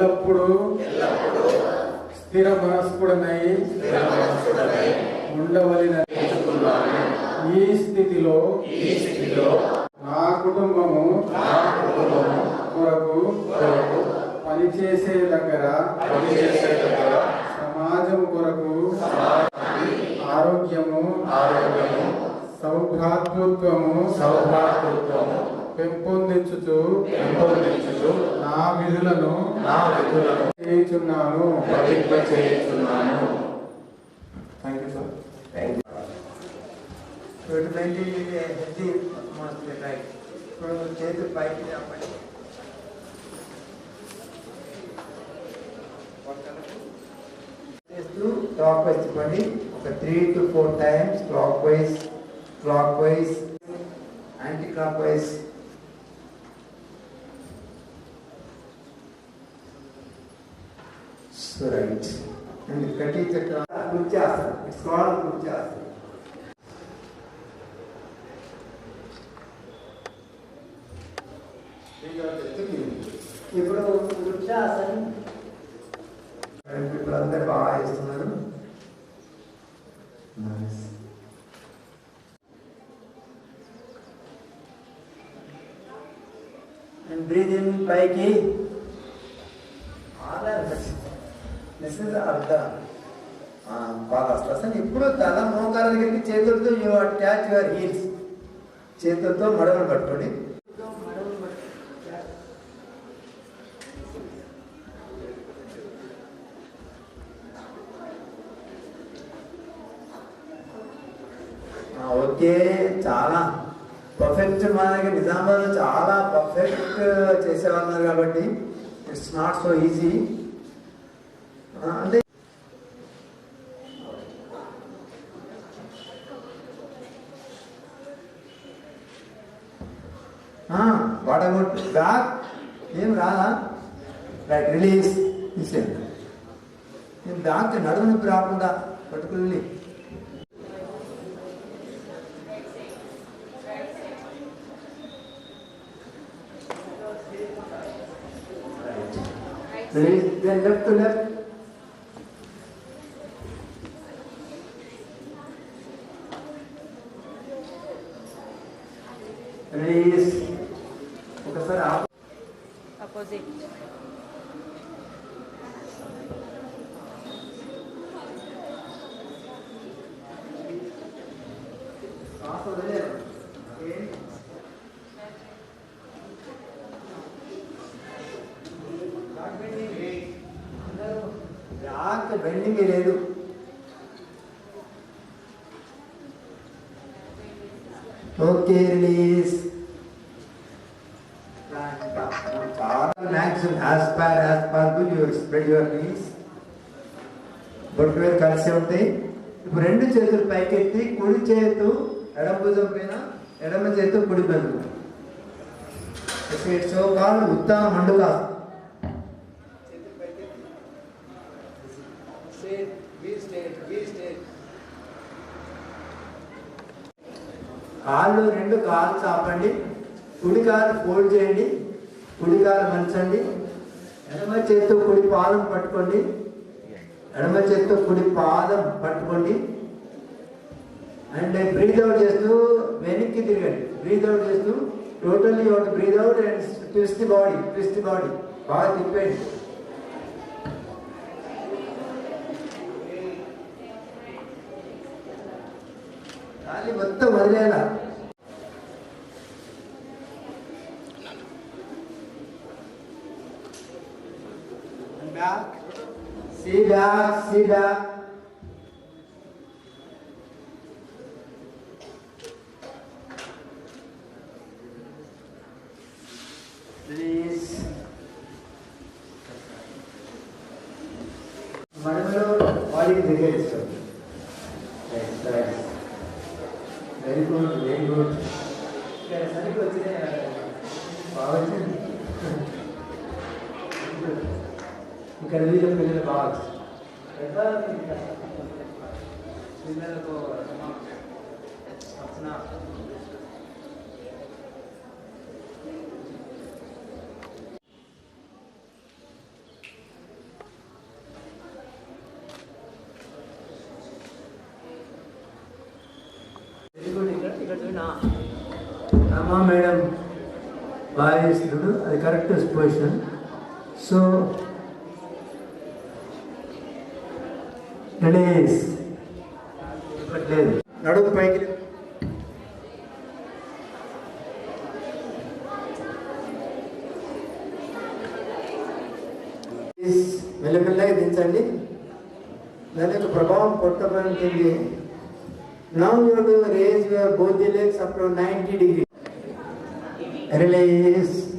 ఎల్లప్పుడూ స్థిర మనస్కుడనై ఉండవలన ఈ స్థితిలో నా కుటుంబము కొరకు పనిచేసే దగ్గర సమాజం కొరకు ఆరోగ్యము సౌభ్రాతృత్వము సౌభాతృత్వము పెంపొందించుచు పెంపొందించుచు నా విధులను నా విధులను చేయుచున్నాను. ప్రతిజ్ఞ చేయుచున్నాను. Thank you sir thank you ఇప్పుడు మెయింటైన్ హెల్తీ అట్మాస్ఫియర్ రైట్. ఇప్పుడు చేతులు పైకి లేపండి చేస్తూ క్లాక్ వైజ్ చెప్పండి. ఒక three to four times clockwise clockwise anticlockwise right. And కటి చక్ర కుర్చాసన్ ఇట్స్ కాల్డ్ కుర్చాసన్ ఇప్పుడు వృక్షాసన్ ఇప్పుడు అందరు బాగా చేస్తున్నారు. అండ్ బ్రీద్ ఇన్ పైకి. మెసేజ్ అర్థం. బాగా అసలు ఇప్పుడు తల మోకాల దగ్గరికి చేతులతో యూ అటాచ్ యువర్ హీల్స్ చేతులతో మడవలు పట్టుకోండి. ఓకే చాలా పర్ఫెక్ట్ మా దగ్గర నిజామాబాద్ చాలా పర్ఫెక్ట్ చేసేవాళ్ళు కాబట్టి ఇట్స్ నాట్ సో ఈజీ అంటే వాట్ అబౌట్ బ్యాక్ ఏం రాదా? రైట్ రిలీజ్ తీసేయండి నేను బ్యాక్ నడుము నొప్పి రాకుండా పట్టుకుని release then left to left. Release. ఒకసారి బ్యాక్ బెండింగ్ లేదు కేర్లీస్ చాలా maximum as per as spread your knees వేలు కలిసి ఉంటాయి. ఇప్పుడు రెండు చేతులు పైకెత్తి కుడి చేతు ఎడమ భుజం పైన ఎడమ చేతు కుడి భుజం సో కాల్ ఉత్తమ మండుగా కాళ్ళు రెండు కాళ్ళు చాపండి. కుడి కాలు ఫోల్డ్ చేయండి. కుడి కాలు మంచండి. ఎడమ చేత్తో కుడి పాదం పట్టుకోండి. ఎడమ చేత్తో కుడి పాదం పట్టుకోండి. అండ్ బ్రీత్ అవుట్ చేస్తూ వెనక్కి తిరగండి. బ్రీత్ అవుట్ చేస్తూ totally out breathe out and twist body twist body బాగా తిప్పండి ಅಲ್ಲಿ ಭತ್ತ ಮೊದಲೇ ಇಲ್ಲ back. See back, see back. ಬಾಡಿಗೆ ಧೈರ್ಯ good, very good. Powerful. good. You can read a million bars. अपना అమ్మా మేడం. బాగా చేస్తున్నాడు అది కరెక్ట్ పొజిషన్ సో రిలీజ్ లేదు నడుము పైకి మెల్లమెల్లగా దించండి. దాని యొక్క ప్రభావం కొట్టబడి ఉంటుంది Now you have to raise your both the legs up to 90 degrees. Release.